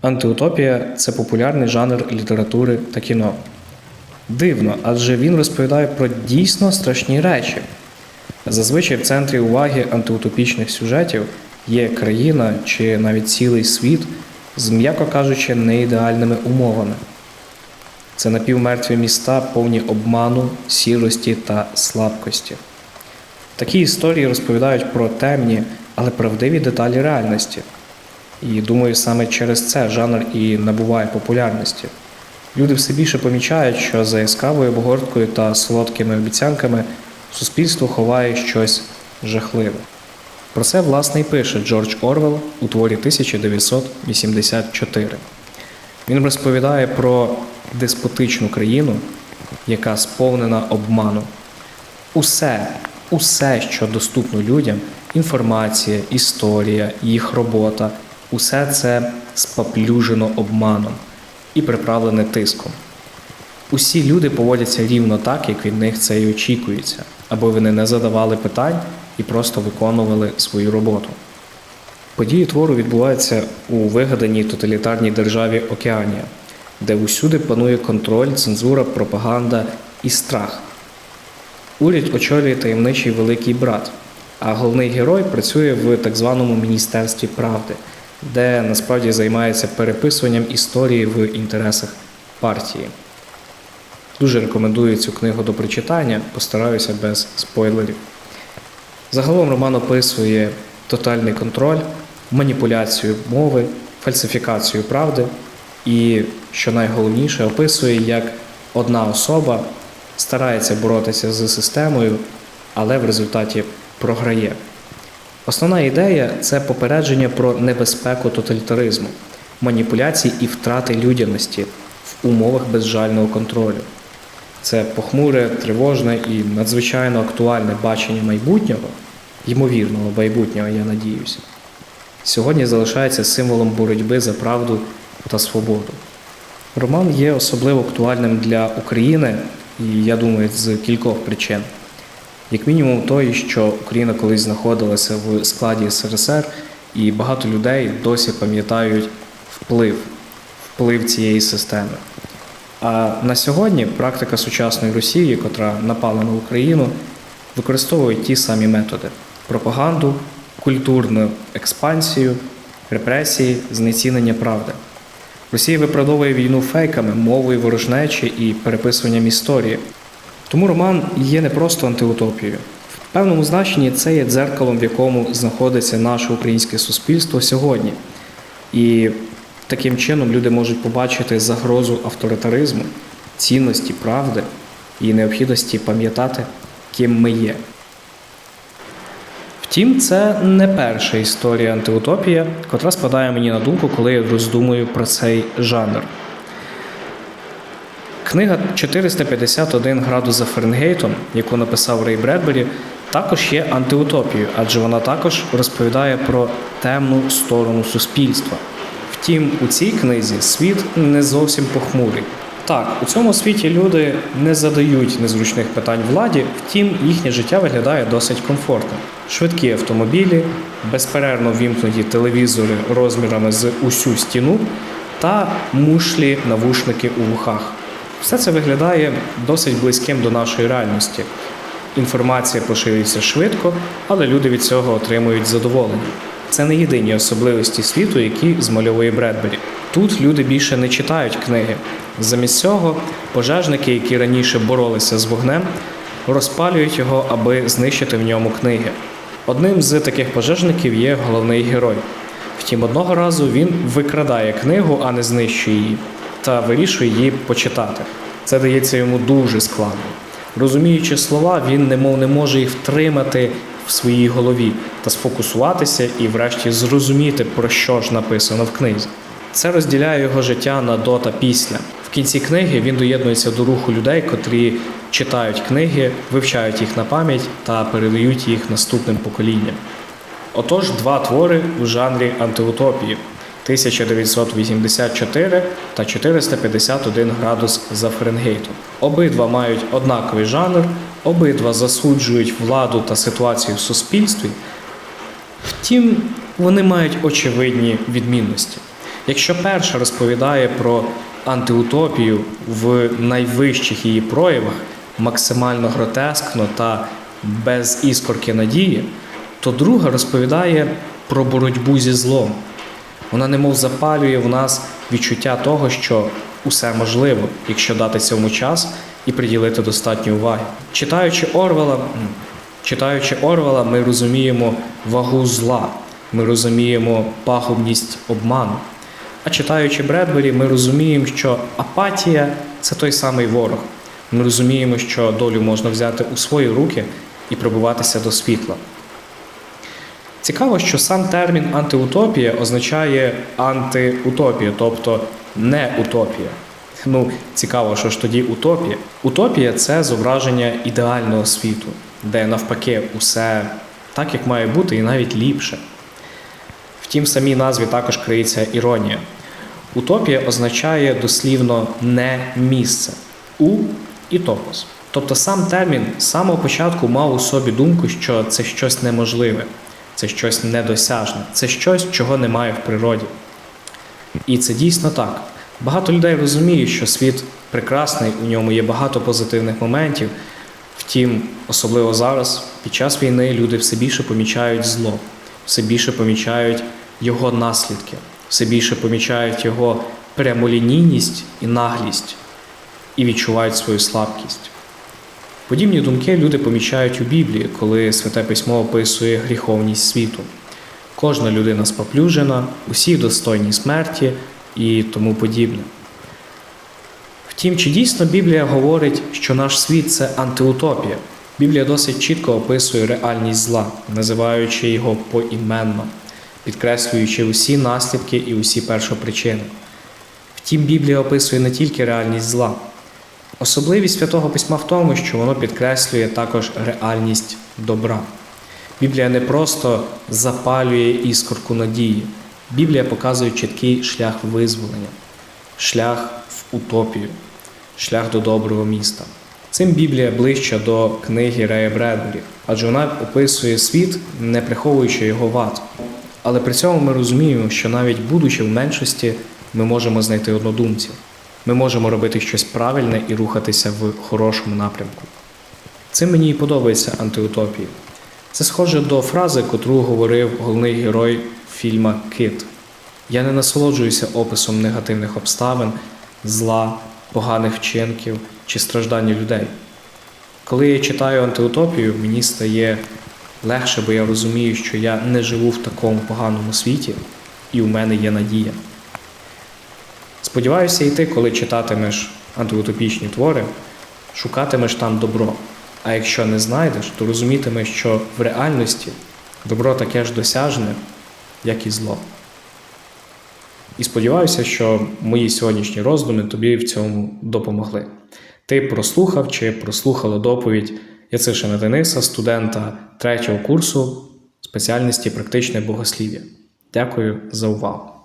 Антиутопія це популярний жанр літератури та кіно. Дивно, адже він розповідає про дійсно страшні речі. Зазвичай в центрі уваги антиутопічних сюжетів є країна чи навіть цілий світ з, м'яко кажучи, неідеальними умовами. Це напівмертві міста, повні обману, сірості та слабкості. Такі історії розповідають про темні, але правдиві деталі реальності. І думаю, саме через це жанр і набуває популярності. Люди все більше помічають, що за яскравою обгорткою та солодкими обіцянками суспільство ховає щось жахливе. Про це, власне, і пише Джордж Орвел у творі 1984. Він розповідає про деспотичну країну, яка сповнена обману. Усе, усе, що доступно людям, інформація, історія, їх робота, усе це споплюжено обманом і приправлене тиском. Усі люди поводяться рівно так, як від них це і очікується, аби вони не задавали питань і просто виконували свою роботу. Події твору відбуваються у вигаданій тоталітарній державі Океанія, де усюди панує контроль, цензура, пропаганда і страх. Уряд очолює таємничий великий брат, а головний герой працює в так званому Міністерстві правди, де насправді займається переписуванням історії в інтересах партії. Дуже рекомендую цю книгу до прочитання, постараюся без спойлерів. Загалом роман описує тотальний контроль, маніпуляцію мови, фальсифікацію правди і, що найголовніше, описує, як одна особа старається боротися з системою, але в результаті програє. Основна ідея це попередження про небезпеку тоталітаризму, маніпуляцій і втрати людяності в умовах безжального контролю. Це похмуре, тривожне і надзвичайно актуальне бачення майбутнього, ймовірного майбутнього, я надіюся, сьогодні залишається символом боротьби за правду та свободу. Роман є особливо актуальним для України, і я думаю, з кількох причин. Як мінімум, той, що Україна колись знаходилася в складі СРСР, і багато людей досі пам'ятають вплив, вплив цієї системи. А на сьогодні практика сучасної Росії, котра напала на Україну, використовує ті самі методи: пропаганду, культурну експансію, репресії, знецінення правди. Росія виправдовує війну фейками, мовою ворожнечі і переписуванням історії. Тому роман є не просто антиутопією. В певному значенні це є дзеркалом, в якому знаходиться наше українське суспільство сьогодні. І таким чином люди можуть побачити загрозу авторитаризму, цінності правди і необхідності пам'ятати, ким ми є. Втім, це не перша історія антиутопія, котра спадає мені на думку, коли я роздумую про цей жанр. Книга 451 градус за Фаренгейтом, яку написав Рей Бредбері, також є антиутопією, адже вона також розповідає про темну сторону суспільства. Втім, у цій книзі світ не зовсім похмурий. Так, у цьому світі люди не задають незручних питань владі, втім, їхнє життя виглядає досить комфортно. Швидкі автомобілі, безперервно вімкнуті телевізори розмірами з усю стіну та мушлі навушники у вухах. Все це виглядає досить близьким до нашої реальності. Інформація поширюється швидко, але люди від цього отримують задоволення. Це не єдині особливості світу, які змальовує Бредбері. Тут люди більше не читають книги. Замість цього пожежники, які раніше боролися з вогнем, розпалюють його, аби знищити в ньому книги. Одним з таких пожежників є головний герой. Втім, одного разу він викрадає книгу, а не знищує її, та вирішує її почитати. Це дається йому дуже складно. Розуміючи слова, він немов не може їх втримати в своїй голові та сфокусуватися і, врешті, зрозуміти, про що ж написано в книзі. Це розділяє його життя на до та після. В кінці книги він доєднується до руху людей, котрі читають книги, вивчають їх на пам'ять та передають їх наступним поколінням. Отож, два твори у жанрі антиутопії 1984 та 451 градус за Фаренгейтом. Обидва мають однаковий жанр, обидва засуджують владу та ситуацію в суспільстві. Втім, вони мають очевидні відмінності. Якщо перша розповідає про антиутопію в найвищих її проявах, максимально гротескно та без іскорки надії, то друга розповідає про боротьбу зі злом. Вона немов запалює в нас відчуття того, що усе можливо, якщо дати цьому час і приділити достатньо уваги. Читаючи Орвела, читаючи Орвела, ми розуміємо вагу зла, ми розуміємо пагубність обману. А читаючи Бредбері, ми розуміємо, що апатія це той самий ворог. Ми розуміємо, що долю можна взяти у свої руки і пробуватися до світла. Цікаво, що сам термін антиутопія означає антиутопія, тобто не утопія. Ну, цікаво, що ж тоді утопія. Утопія це зображення ідеального світу, де навпаки усе так, як має бути, і навіть ліпше. Втім, в самій назві також криється іронія. Утопія означає дослівно не місце у і топос. Тобто сам термін з самого початку мав у собі думку, що це щось неможливе, це щось недосяжне, це щось, чого немає в природі. І це дійсно так. Багато людей розуміють, що світ прекрасний, у ньому є багато позитивних моментів. Втім, особливо зараз, під час війни, люди все більше помічають зло, все більше помічають його наслідки, все більше помічають його прямолінійність і наглість і відчувають свою слабкість. Подібні думки люди помічають у Біблії, коли Святе Письмо описує гріховність світу. Кожна людина споплюжена, усі достойні смерті і тому подібне. Втім, чи дійсно Біблія говорить, що наш світ це антиутопія? Біблія досить чітко описує реальність зла, називаючи його поіменно, підкреслюючи усі наслідки і усі першопричини. Втім, Біблія описує не тільки реальність зла. Особливість святого письма в тому, що воно підкреслює також реальність добра. Біблія не просто запалює іскорку надії, Біблія показує чіткий шлях визволення, шлях в утопію, шлях до доброго міста. Цим Біблія ближча до книги Рея Бредбері, адже вона описує світ, не приховуючи його вад. Але при цьому ми розуміємо, що навіть будучи в меншості, ми можемо знайти однодумців. Ми можемо робити щось правильне і рухатися в хорошому напрямку. Цим мені і подобається антиутопія. Це схоже до фрази, котру говорив головний герой фільма Кит. Я не насолоджуюся описом негативних обставин, зла, поганих вчинків чи страждань людей. Коли я читаю антиутопію, мені стає легше, бо я розумію, що я не живу в такому поганому світі, і у мене є надія. Сподіваюся, і ти, коли читатимеш антиутопічні твори, шукатимеш там добро. А якщо не знайдеш, то розумітимеш, що в реальності добро таке ж досяжне, як і зло. І сподіваюся, що мої сьогоднішні роздуми тобі в цьому допомогли. Ти прослухав чи прослухала доповідь Яцишина Дениса, студента третього курсу спеціальності практичне богослів'я. Дякую за увагу.